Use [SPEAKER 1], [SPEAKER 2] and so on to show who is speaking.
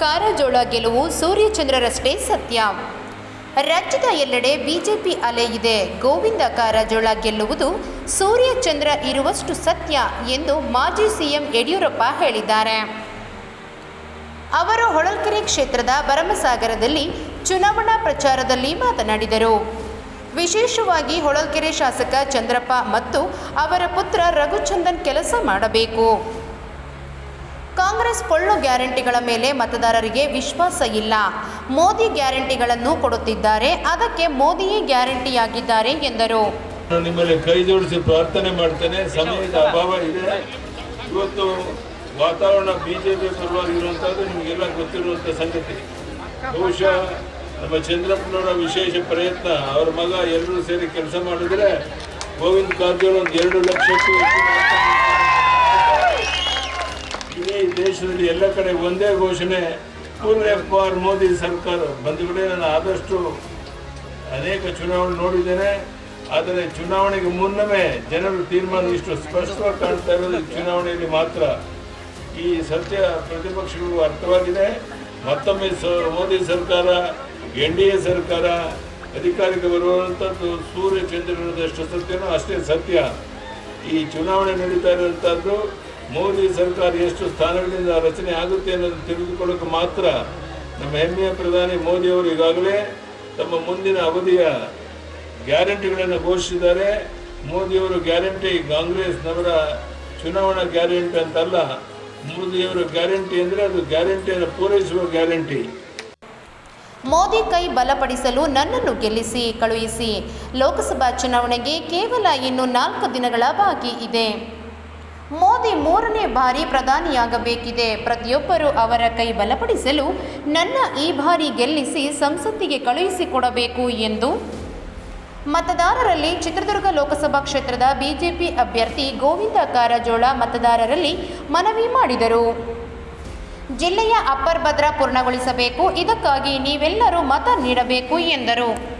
[SPEAKER 1] ಕಾರಜೋಳ ಗೆಲುವು ಸೂರ್ಯಚಂದ್ರರಷ್ಟೇ ಸತ್ಯ. ರಾಜ್ಯದ ಎಲ್ಲೆಡೆ ಬಿಜೆಪಿ ಅಲೆ ಇದೆ. ಗೋವಿಂದ ಕಾರಜೋಳ ಗೆಲ್ಲುವುದು ಸೂರ್ಯಚಂದ್ರ ಇರುವಷ್ಟು ಸತ್ಯ ಎಂದು ಮಾಜಿ ಸಿಎಂ ಯಡಿಯೂರಪ್ಪ ಹೇಳಿದ್ದಾರೆ. ಅವರು ಹೊಳಲ್ಕೆರೆ ಕ್ಷೇತ್ರದ ಭರಮಸಾಗರದಲ್ಲಿ ಚುನಾವಣಾ ಪ್ರಚಾರದಲ್ಲಿ ಮಾತನಾಡಿದರು. ವಿಶೇಷವಾಗಿ ಹೊಳಲ್ಕೆರೆ ಶಾಸಕ ಚಂದ್ರಪ್ಪ ಮತ್ತು ಅವರ ಪುತ್ರ ರಘುಚಂದನ್ ಕೆಲಸ ಮಾಡಬೇಕು. ಕಾಂಗ್ರೆಸ್ ಪೊಳ್ಳು ಗ್ಯಾರಂಟಿಗಳ ಮೇಲೆ ಮತದಾರರಿಗೆ ವಿಶ್ವಾಸ ಇಲ್ಲ. ಮೋದಿ ಗ್ಯಾರಂಟಿಗಳನ್ನು ಕೊಡುತ್ತಿದ್ದಾರೆ. ಅದಕ್ಕೆ ಮೋದಿಯೇ ಗ್ಯಾರಂಟಿಯಾಗಿದ್ದಾರೆ ಎಂದರು.
[SPEAKER 2] ನಿಮ್ಮಲ್ಲಿ ಕೈ ಜೋಡಿಸಿ ಪ್ರಾರ್ಥನೆ ಮಾಡ್ತೇನೆ. ಸಮಯದ ಅಭಾವ ಇದೆ. ಇವತ್ತು ವಾತಾವರಣ ಬಿಜೆಪಿ ಪರವಾಗಿರುವಂಥದ್ದು ನಿಮಗೆಲ್ಲ ಗೊತ್ತಿರುವಂಥ ಸಂಗತಿ. ಬಹುಶಃ ನಮ್ಮ ಚಂದ್ರಪ್ಪನವರ ವಿಶೇಷ ಪ್ರಯತ್ನ ಅವರ ಮಗ ಎಲ್ಲರೂ ಸೇರಿ ಕೆಲಸ ಮಾಡಿದ್ರೆ ಗೋವಿಂದ ಕಾರಜೋಳ ಒಂದು ಎರಡು ಲಕ್ಷಕ್ಕೂ ಹೆಚ್ಚು ದೇಶದಲ್ಲಿ ಎಲ್ಲ ಕಡೆ ಒಂದೇ ಘೋಷಣೆ, ಪೂರ್ಣ ಆರ್ ಮೋದಿ ಸರ್ಕಾರ. ಬಂಧುಗಳೇ ನಾನು ಆದಷ್ಟು ಅನೇಕ ಚುನಾವಣೆ ನೋಡಿದ್ದೇನೆ. ಆದರೆ ಚುನಾವಣೆಗೆ ಮುನ್ನವೇ ಜನರು ತೀರ್ಮಾನ ಇಷ್ಟು ಸ್ಪಷ್ಟವಾಗಿ ಕಾಣ್ತಾ ಇರೋದು ಚುನಾವಣೆಯಲ್ಲಿ ಮಾತ್ರ. ಈ ಸತ್ಯ ಪ್ರತಿಪಕ್ಷಗಳು ಅರ್ಥವಾಗಿದೆ. ಮತ್ತೊಮ್ಮೆ ಮೋದಿ ಸರ್ಕಾರ, ಎನ್ ಡಿ ಎ ಸರ್ಕಾರ ಅಧಿಕಾರಕ್ಕೆ ಬರುವಂಥದ್ದು ಸೂರ್ಯ ಚಂದ್ರನದಷ್ಟು ಸತ್ಯನೋ, ಅಷ್ಟೇ ಸತ್ಯ. ಈ ಚುನಾವಣೆ ನಡೀತಾ ಇರುವಂಥದ್ದು ಮೋದಿ ಸರ್ಕಾರ ಎಷ್ಟು ಸ್ಥಾನಗಳಿಂದ ರಚನೆ ಆಗುತ್ತೆ ಅನ್ನೋದು ತಿಳಿದುಕೊಳ್ಳೋಕೆ ಮಾತ್ರ ನಮ್ಮ ಹೆಮ್ಮೆಯ ಪ್ರಧಾನಿ ಮೋದಿಯವರು ಈಗಾಗಲೇ ತಮ್ಮ ಮುಂದಿನ ಅವಧಿಯ ಗ್ಯಾರಂಟಿಗಳನ್ನು ಘೋಷಿಸಿದ್ದಾರೆ. ಮೋದಿಯವರು ಗ್ಯಾರಂಟಿ ಕಾಂಗ್ರೆಸ್ನವರ ಚುನಾವಣಾ ಗ್ಯಾರಂಟಿ ಅಂತಲ್ಲ ಮೋದಿಯವರ ಗ್ಯಾರಂಟಿ ಅಂದರೆ ಅದು ಗ್ಯಾರಂಟಿಯನ್ನು ಪೂರೈಸುವ ಗ್ಯಾರಂಟಿ.
[SPEAKER 1] ಮೋದಿ ಕೈ ಬಲಪಡಿಸಲು ನನ್ನನ್ನು ಗೆಲ್ಲಿಸಿ, ಕಳುಹಿಸಿ. ಲೋಕಸಭಾ ಚುನಾವಣೆಗೆ ಕೇವಲ ಇನ್ನು ನಾಲ್ಕು ದಿನಗಳ ಬಾಕಿ ಇದೆ. ಮೋದಿ ಮೂರನೇ ಬಾರಿ ಪ್ರಧಾನಿಯಾಗಬೇಕಿದೆ. ಪ್ರತಿಯೊಬ್ಬರೂ ಅವರ ಕೈ ಬಲಪಡಿಸಲು ನನ್ನ ಈ ಬಾರಿ ಗೆಲ್ಲಿಸಿ ಸಂಸತ್ತಿಗೆ ಕಳುಹಿಸಿಕೊಡಬೇಕು ಎಂದು ಮತದಾರರಲ್ಲಿ ಚಿತ್ರದುರ್ಗ ಲೋಕಸಭಾ ಕ್ಷೇತ್ರದ ಬಿಜೆಪಿ ಅಭ್ಯರ್ಥಿ ಗೋವಿಂದ ಕಾರಜೋಳ ಮತದಾರರಲ್ಲಿ ಮನವಿ ಮಾಡಿದರು. ಜಿಲ್ಲೆಯ ಅಪ್ಪರ್ ಭದ್ರ ಪೂರ್ಣಗೊಳಿಸಬೇಕು. ಇದಕ್ಕಾಗಿ ನೀವೆಲ್ಲರೂ ಮತ ನೀಡಬೇಕು ಎಂದರು.